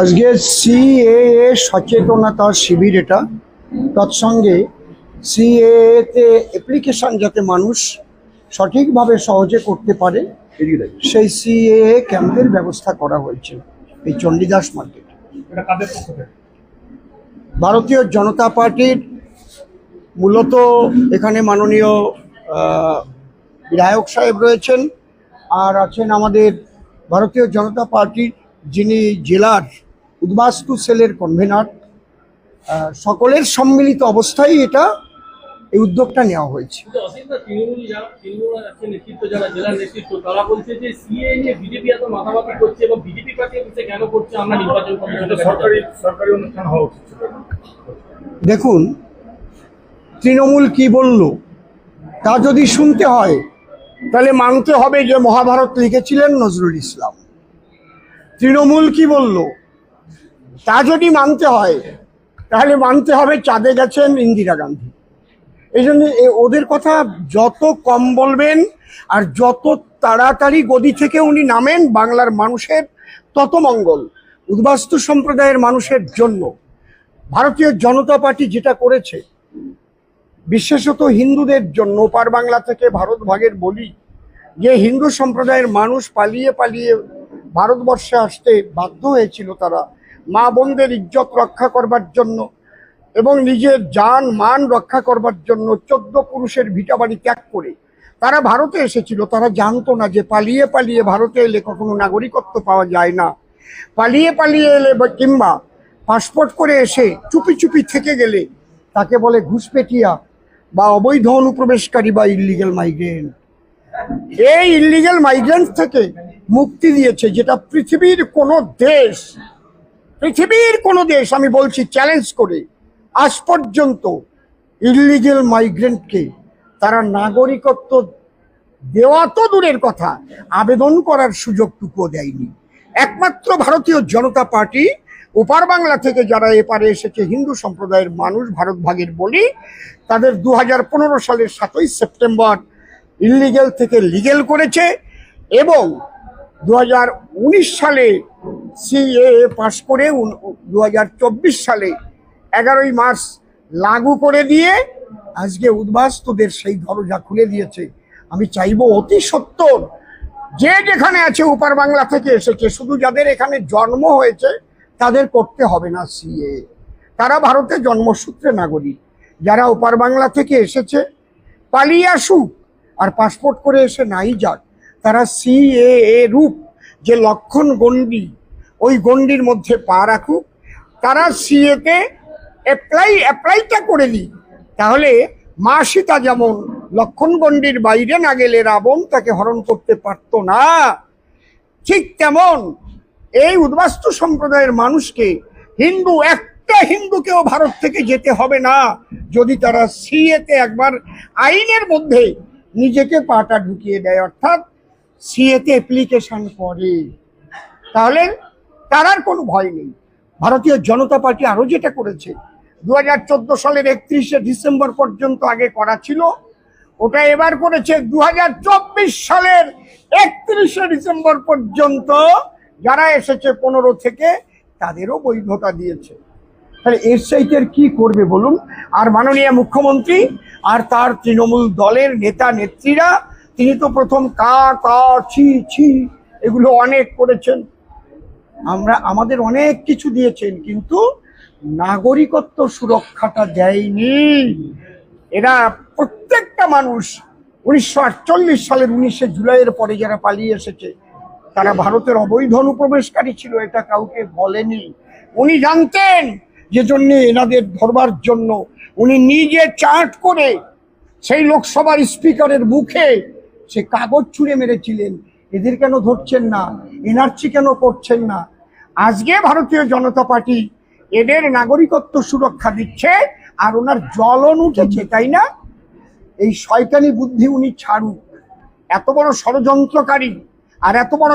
আজকে সিএএ সচেতনতা শিবির এটা। তৎসঙ্গে সি সিএতে অ্যাপ্লিকেশন যাতে মানুষ সঠিকভাবে সহজে করতে পারে সেই সিএএ ক্যাম্পের ব্যবস্থা করা হয়েছে এই চণ্ডীদাস মার্কেট। ভারতীয় জনতা পার্টির মূলত এখানে মাননীয় বিধায়ক সাহেব রয়েছেন আর আছেন আমাদের ভারতীয় জনতা পার্টির যিনি জেলার উদ্বাস্তু সেলের কনভেনার সকলের সম্মিলিত অবস্থায় এটা এই উদ্যোগটা নেওয়া হয়েছে। দেখুন তৃণমূল কি বলল? তা যদি শুনতে হয় তাহলে মানতে হবে যে মহাভারত লিখেছিলেন নজরুল ইসলাম। তৃণমূল কি বলল? তা যদি মানতে হয়, তাহলে মানতে হবে চাঁদে গেছেন ইন্দিরা গান্ধী। এই জন্য ওদের কথা যত কম বলবেন আর যত তাড়াতাড়ি গদি থেকে উনি নামেন বাংলার মানুষের, তত মঙ্গল। উদ্বাস্তু সম্প্রদায়ের মানুষের জন্য। ভারতীয় জনতা পার্টি যেটা করেছে, বিশেষত হিন্দুদের জন্য পার বাংলা থেকে ভারত ভাগের বলি, যে হিন্দু সম্প্রদায়ের মানুষ পালিয়ে পালিয়ে ভারতবর্ষে আসতে বাধ্য হয়েছিল তারা। মা বোনদের ইজ্জত রক্ষা করবার জন্য এবং নিজের যান মান রক্ষা করবার জন্য চোদ্দ পুরুষের ভিটাবাড়ি ত্যাগ করে তারা ভারতে এসেছিল। তারা জানতো না যে পালিয়ে পালিয়ে ভারতে এলে কখনো নাগরিকত্ব পাওয়া যায় না। পালিয়ে পালিয়ে এলে বা কিংবা পাসপোর্ট করে এসে চুপি চুপি থেকে গেলে তাকে বলে ঘুষপেটিয়া বা অবৈধ অনুপ্রবেশকারী বা ইলিগেল মাইগ্রেন্ট। এই ইলিগেল মাইগ্রেন্ট থেকে মুক্তি দিয়েছে, যেটা পৃথিবীর কোনো দেশ, পৃথিবীর কোনো দেশ, আমি বলছি চ্যালেঞ্জ করে, আজ পর্যন্ত ইলিগেল মাইগ্রেন্টকে তারা নাগরিকত্ব দেওয়া তো দূরের কথা, আবেদন করার সুযোগটুকুও দেয়নি। একমাত্র ভারতীয় জনতা পার্টি, ওপার বাংলা থেকে যারা এপারে এসেছে, হিন্দু সম্প্রদায়ের মানুষ, ভারত ভাগের বলি, তাদের দু হাজার পনেরো সালের সাতই সেপ্টেম্বর ইলিগেল থেকে লিগেল করেছে এবং দু হাজার উনিশ সালে সিএ পাশ করে দু হাজার চব্বিশ সালে এগারোই মার্চ লাগু করে দিয়ে আজকে উদ্বাস্তুদের সেই দরজা খুলে দিয়েছে। আমি চাইব অতি সত্তর যে যেখানে আছে উপার বাংলা থেকে এসেছে, শুধু যাদের এখানে জন্ম হয়েছে তাদের করতে হবে না সিএ তারা ভারতের জন্মসূত্রে নাগরিক। যারা ওপার বাংলা থেকে এসেছে, পালিয়ে আসুক আর পাসপোর্ট করে এসে নাই যাক তারা সিএ রূপ যে লক্ষণ গণ্ডি, ওই গণ্ডির মধ্যে পা রাখুক, তারা সিএতে অ্যাপ্লাই অ্যাপ্লাইটা করে দিই তাহলে মা সীতা যেমন লক্ষণ গণ্ডির বাইরে না গেলে রাবণ তাকে হরণ করতে পারতো না, ঠিক তেমন এই উদ্বাস্তু সম্প্রদায়ের মানুষকে হিন্দু, একটা হিন্দুকেও ভারত থেকে যেতে হবে না, যদি তারা সিএতে একবার আইনের মধ্যে নিজেকে পাটা ঢুকিয়ে দেয়, অর্থাৎ সিএতে অ্যাপ্লিকেশন করে। তাহলে তার আর কোনো ভয় নেই। ভারতীয় জনতা পার্টি আরও যেটা করেছে দু হাজার চোদ্দ সালের একত্রিশে ডিসেম্বর পর্যন্ত আগে করা ছিল, ওটা এবার করেছে দু হাজার চব্বিশ সালের একত্রিশে ডিসেম্বর পর্যন্ত যারা এসেছে পনেরো থেকে, তাদেরও বৈধতা দিয়েছে। তাহলে এর চাইতে কি করবে বলুন? আর মাননীয় মুখ্যমন্ত্রী আর তার তৃণমূল দলের নেতা, নেত্রীরা তিনি তো প্রথম কা কা, ছি ছি এগুলো অনেক করেছেন। আমরা, আমাদের অনেক কিছু দিয়েছেন, কিন্তু নাগরিকত্ব সুরক্ষাটা দেয়নি। এরা প্রত্যেকটা মানুষ উনিশশো আটচল্লিশ সালের উনিশে জুলাইয়ের পরে যারা পালিয়ে এসেছে, তারা ভারতের অবৈধ অনুপ্রবেশকারী ছিল, এটা কাউকে বলেনি। উনি জানতেন যে জন্য এনাদের ধরবার জন্য উনি নিজে চার্ট করে সেই লোকসভার স্পিকারের মুখে সে কাগজ ছুঁড়ে মেরেছিলেন। এদের কেন ধরছেন না? এনআরসি কেন করছেন না? আজকে ভারতীয় জনতা পার্টি এদের নাগরিকত্ব সুরক্ষা দিচ্ছে আর ওনার জ্বলন উঠেছে, তাই না? এই শয়তানি বুদ্ধি উনি ছাড়ুক। এত বড় ষড়যন্ত্রকারী আর এত বড়